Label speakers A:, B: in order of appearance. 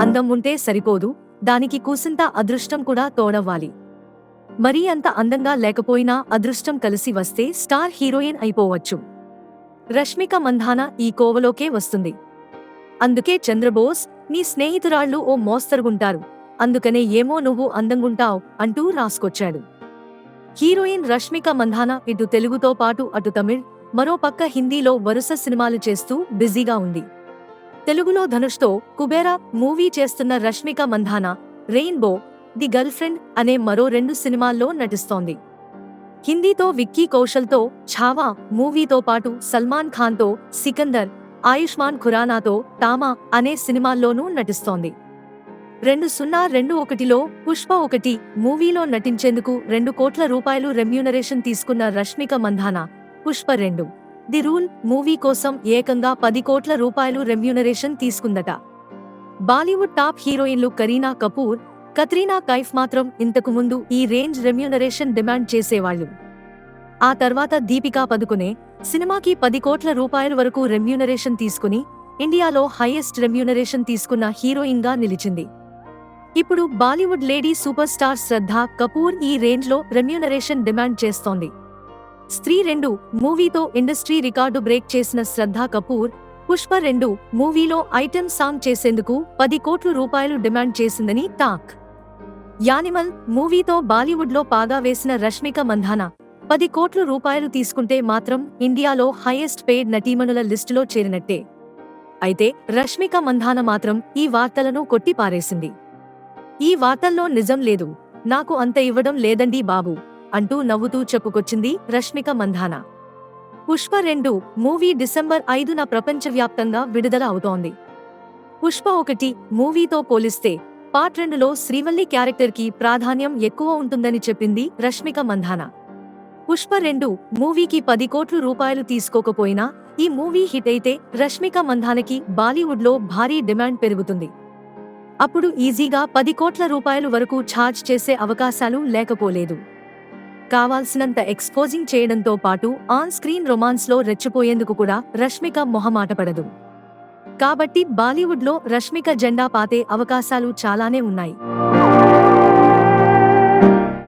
A: అందం ఉంటే సరిపోదు దానికి కూసింత అదృష్టం కూడా తోడవ్వాలి. మరీ అంత అందంగా లేకపోయినా అదృష్టం కలిసి వస్తే స్టార్ హీరోయిన్ అయిపోవచ్చు. రష్మిక మంధాన ఈ కోవలోకే వస్తుంది. అందుకే చంద్రబోస్ నీ స్నేహితురాళ్ళు ఓ మోస్తరుగుంటారు. అందుకనే ఏమో నువ్వు అందంగుంటావు అంటూ రాసుకొచ్చాడు. హీరోయిన్ రష్మిక మంధాన ఇటు తెలుగుతో పాటు అటు తమిళ్ మరో పక్క హిందీలో వరుస సినిమాలు చేస్తూ బిజీగా ఉంది. తెలుగులో ధనుష్తో కుబేరా మూవీ చేస్తున్న Rashmika Mandanna rainbow the girlfriend అనే మరో రెండు సినిమాల్లో నటిస్తోంది. హిందీతో విక్కీ కౌశల్తో ఛావా మూవీతో పాటు సల్మాన్ ఖాన్తో సికందర్ ఆయుష్మాన్ ఖురానాతో తామా అనే సినిమాల్లోనూ నటిస్తోంది. రెండు సున్నా రెండు ఒకటిలో పుష్ప ఒకటి మూవీలో నటించేందుకు రెండు కోట్ల రూపాయలు రెమ్యూనరేషన్ తీసుకున్న రష్మిక మంధానా పుష్ప రెండు. ది రూల్ మూవీ కోసం ఏకంగా పది కోట్ల రూపాయలు రెమ్యూనరేషన్ తీసుకుందట. బాలీవుడ్ టాప్ హీరోయిన్లు కరీనా కపూర్ కత్రీనా కైఫ్ మాత్రం ఇంతకు ముందు ఈ రేంజ్ రెమ్యూనరేషన్ డిమాండ్ చేసేవాళ్ళు ఆ తర్వాత దీపికా పదుకునే సినిమాకి పది కోట్ల రూపాయల వరకు రెమ్యూనరేషన్ తీసుకుని ఇండియాలో హైయెస్ట్ రెమ్యూనరేషన్ తీసుకున్న హీరోయిన్గా నిలిచింది. ఇప్పుడు Bollywood lady super star Shraddha Kapoor ఈ రేంజ్లో రెమ్యూనరేషన్ డిమాండ్ చేస్తోంది. స్త్రీ రెండు మూవీతో ఇండస్ట్రీ రికార్డు బ్రేక్ చేసిన శ్రద్ధా కపూర్ పుష్ప రెండు మూవీలో ఐటెం సాంగ్ చేసేందుకు పది కోట్ల రూపాయలు డిమాండ్ చేసిందని టాక్. యానిమల్ మూవీతో బాలీవుడ్లో పాగా వేసిన రష్మిక మంధాన పది కోట్ల రూపాయలు తీసుకుంటే మాత్రం ఇండియాలో హైయెస్ట్ పెయిడ్ నటీమణుల లిస్టులో చేరినట్టే. అయితే రష్మిక మంధాన మాత్రం ఈ వార్తలను కొట్టిపారేసింది. ఈ వార్తల్లో నిజం లేదు నాకు అంత ఇవ్వడం లేదండి బాబు. అంటూ నవ్వుతూ చెప్పుకొచ్చింది రష్మిక మంధాన. పుష్ప రెండు మూవీ డిసెంబర్ ఐదున ప్రపంచవ్యాప్తంగా విడుదల అవుతోంది. పుష్ప ఒకటి మూవీతో పోలిస్తే పార్ట్ రెండులో శ్రీవల్లి క్యారెక్టర్కి ప్రాధాన్యం ఎక్కువ ఉంటుందని చెప్పింది రష్మిక మంధాన. పుష్ప రెండు మూవీకి పది కోట్ల రూపాయలు తీసుకోకపోయినా ఈ మూవీ హిట్ అయితే రష్మిక మంధానకి బాలీవుడ్లో భారీ డిమాండ్ పెరుగుతుంది. అప్పుడు ఈజీగా పది కోట్ల రూపాయలు వరకు ఛార్జ్ చేసే అవకాశాలు లేకపోలేదు. కావాల్సినంత ఎక్స్పోజింగ్ చేయడంతో పాటు ఆన్ స్క్రీన్ రొమాన్స్లో రెచ్చిపోయేందుకు కూడా రష్మిక మొహమాటపడదు కాబట్టి బాలీవుడ్లో రష్మిక జెండా పాతే అవకాశాలు చాలానే ఉన్నాయి.